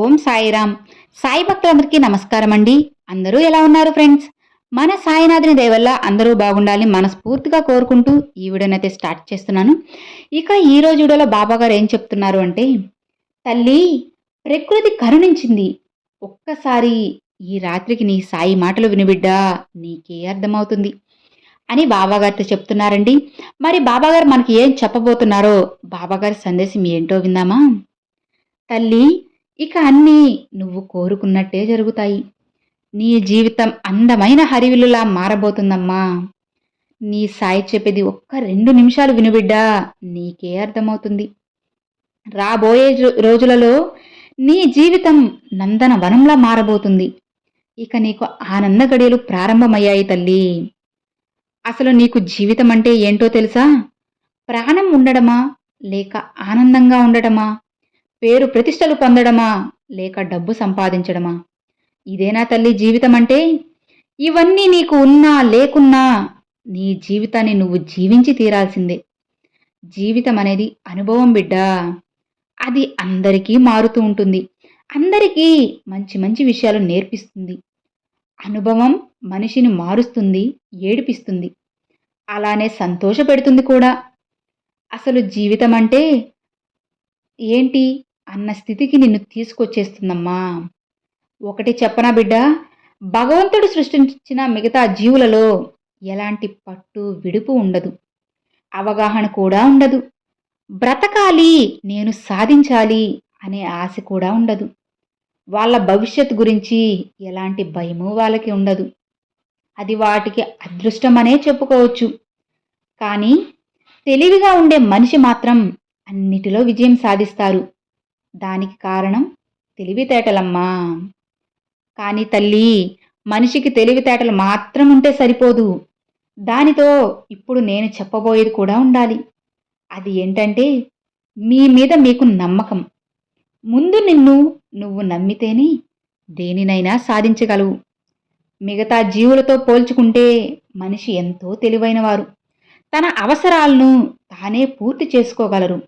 ఓం సాయిరామ్. సాయి భక్తులందరికీ నమస్కారం అండి. అందరూ ఎలా ఉన్నారు ఫ్రెండ్స్? మన సాయినాథుని దయవల్ల అందరూ బాగుండాలని మనస్ఫూర్తిగా కోరుకుంటూ ఈ వీడియోనైతే స్టార్ట్ చేస్తున్నాను. ఇక ఈ రోజు వీడియోలో బాబా గారు ఏం చెప్తున్నారు అంటే తల్లి ప్రకృతి కరుణించింది. ఒక్కసారి ఈ రాత్రికి నీ సాయి మాటలు వినిబిడ్డా నీకే అర్థమవుతుంది అని బాబాగారితో చెప్తున్నారండి. మరి బాబాగారు మనకి ఏం చెప్పబోతున్నారో బాబాగారి సందేశం ఏంటో విందామా? తల్లి ఇక అన్నీ నువ్వు కోరుకున్నట్టే జరుగుతాయి. నీ జీవితం అందమైన హరివిలులా మారబోతుందమ్మా. నీ సాయి చెప్పేది ఒక్క రెండు నిమిషాలు వినుబిడ్డా నీకే అర్థమవుతుంది. రాబోయే రోజులలో నీ జీవితం నందన వనంలా మారబోతుంది. ఇక నీకు ఆనంద గడియలు ప్రారంభమయ్యాయి తల్లి. అసలు నీకు జీవితం అంటే ఏంటో తెలుసా? ప్రాణం ఉండడమా? లేక ఆనందంగా ఉండడమా? పేరు ప్రతిష్టలు పొందడమా? లేక డబ్బు సంపాదించడమా? ఇదేనా తల్లి జీవితం అంటే ఇవన్నీ నీకు ఉన్నా లేకున్నా నీ జీవితాన్ని నువ్వు జీవించి తీరాల్సిందే. జీవితం అనేది అనుభవం బిడ్డా. అది అందరికీ మారుతూ ఉంటుంది. అందరికీ మంచి మంచి విషయాలు నేర్పిస్తుంది. అనుభవం మనిషిని మారుస్తుంది ఏడిపిస్తుంది. అలానే సంతోషపెడుతుంది కూడా. అసలు జీవితం అంటే ఏంటి? అన్న స్థితికి నిన్ను తీసుకొచ్చేస్తుందమ్మా. ఒకటి చెప్పనా బిడ్డ? భగవంతుడు సృష్టించిన మిగతా జీవులలో ఎలాంటి పట్టు విడుపు ఉండదు. అవగాహన కూడా ఉండదు. బ్రతకాలి నేను సాధించాలి అనే ఆశ కూడా ఉండదు. వాళ్ళ భవిష్యత్ గురించి ఎలాంటి భయము వాళ్ళకి ఉండదు. అది వాటికి అదృష్టమనే చెప్పుకోవచ్చు. కానీ తెలివిగా ఉండే మనిషి మాత్రం అన్నిటిలో విజయం సాధిస్తారు. దానికి కారణం తెలివితేటలమ్మా. కానీ తల్లి మనిషికి తెలివితేటలు మాత్రం ఉంటే సరిపోదు. దానితో ఇప్పుడు నేను చెప్పబోయేది కూడా ఉండాలి. అది ఏంటంటే మీ మీద మీకు నమ్మకం. ముందు నిన్ను నువ్వు నమ్మితేనే దేనినైనా సాధించగలవు. మిగతా జీవులతో పోల్చుకుంటే మనిషి ఎంతో తెలివైనవారు. తన అవసరాలను తానే పూర్తి చేసుకోగలరు.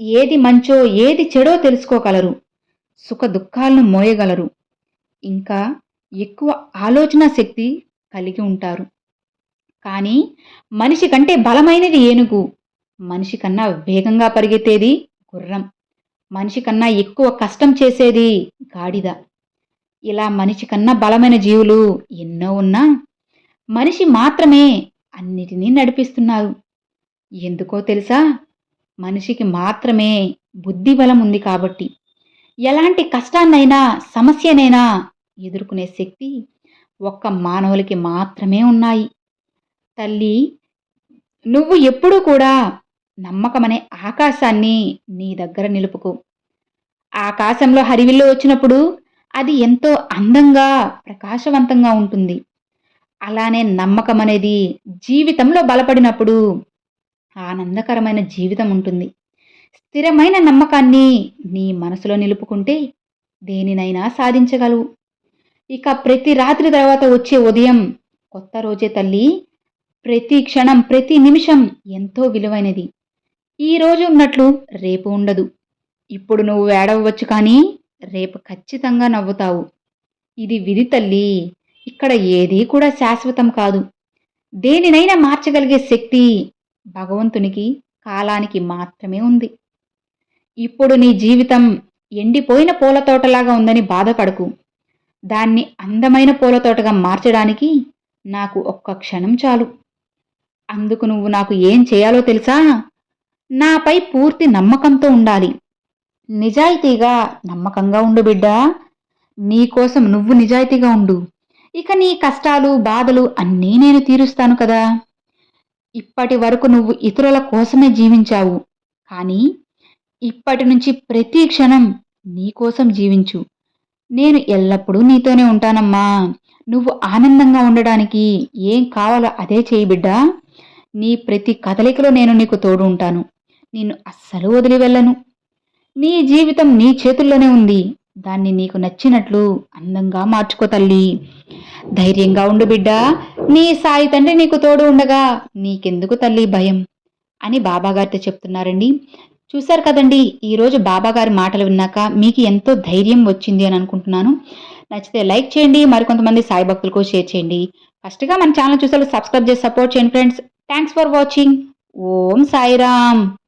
ఏది మంచో ఏది చెడో తెలుసుకోగలరు. సుఖ దుఃఖాలను మోయగలరు. ఇంకా ఎక్కువ ఆలోచన శక్తి కలిగి ఉంటారు. కానీ మనిషి కంటే బలమైనది ఏనుగు. మనిషి కన్నా వేగంగా పరిగెత్తేది గుర్రం. మనిషి కన్నా ఎక్కువ కష్టం చేసేది గాడిద. ఇలా మనిషి కన్నా బలమైన జీవులు ఎన్నో ఉన్నా మనిషి మాత్రమే అన్నిటినీ నడిపిస్తున్నారు. ఎందుకో తెలుసా? మనిషికి మాత్రమే బుద్ధి బలం ఉంది కాబట్టి ఎలాంటి కష్టాన్నైనా సమస్యనైనా ఎదుర్కొనే శక్తి ఒక్క మానవులకి మాత్రమే ఉన్నాయి. తల్లి నువ్వు ఎప్పుడూ కూడా నమ్మకమనే ఆకాశాన్ని నీ దగ్గర నిలుపుకో. ఆకాశంలో హరివిల్లు వచ్చినప్పుడు అది ఎంతో అందంగా ప్రకాశవంతంగా ఉంటుంది. అలానే నమ్మకం అనేది జీవితంలో బలపడినప్పుడు ఆనందకరమైన జీవితం ఉంటుంది. స్థిరమైన నమ్మకాన్ని నీ మనసులో నిలుపుకుంటే దేనినైనా సాధించగలవు. ఇక ప్రతి రాత్రి తర్వాత వచ్చే ఉదయం కొత్త రోజే తల్లి ప్రతి క్షణం ప్రతి నిమిషం ఎంతో విలువైనది. ఈ రోజు ఉన్నట్లు రేపు ఉండదు. ఇప్పుడు నువ్వు ఏడవచ్చు కానీ రేపు ఖచ్చితంగా నవ్వుతావు. ఇది విధి తల్లి. ఇక్కడ ఏదీ కూడా శాశ్వతం కాదు. దేనినైనా మార్చగలిగే శక్తి భగవంతునికి కాలానికి మాత్రమే ఉంది. ఇప్పుడు నీ జీవితం ఎండిపోయిన పూల తోటలాగా ఉందని బాధపడకు. దాన్ని అందమైన పూల తోటగా మార్చడానికి నాకు ఒక్క క్షణం చాలు. అందుకు నువ్వు నాకు ఏం చేయాలో తెలుసా? నాపై పూర్తి నమ్మకంతో ఉండాలి. నిజాయితీగా నమ్మకంగా ఉండు బిడ్డా. నీకోసం నువ్వు నిజాయితీగా ఉండు. ఇక నీ కష్టాలు బాధలు అన్నీ నేను తీరుస్తాను కదా. ఇప్పటి వరకు నువ్వు ఇతరుల కోసమే జీవించావు. కానీ ఇప్పటి నుంచి ప్రతి క్షణం నీకోసం జీవించు. నేను ఎల్లప్పుడూ నీతోనే ఉంటానమ్మా. నువ్వు ఆనందంగా ఉండడానికి ఏం కావాలో అదే చేయి బిడ్డా. నీ ప్రతి కదలికలో నేను నీకు తోడు ఉంటాను నిన్ను అస్సలు వదిలి వెళ్ళను. నీ జీవితం నీ చేతుల్లోనే ఉంది. దాన్ని నీకు నచ్చినట్లు అందంగా మార్చుకో తల్లి. ధైర్యంగా ఉండు బిడ్డా. నీ సాయి తండ్రి నీకు తోడు ఉండగా నీకెందుకు తల్లి భయం? అని బాబాగారితో చెప్తున్నారండి. చూశారు కదండి ఈరోజు బాబాగారి మాటలు విన్నాక మీకు ఎంతో ధైర్యం వచ్చింది అని అనుకుంటున్నాను. నచ్చితే లైక్ చేయండి మరికొంతమంది సాయి భక్తులకు షేర్ చేయండి. ఫస్ట్గా మన ఛానల్ చూసారు సబ్స్క్రైబ్ చేసి సపోర్ట్ చేయండి friends. Thanks for watching. Om Sairam.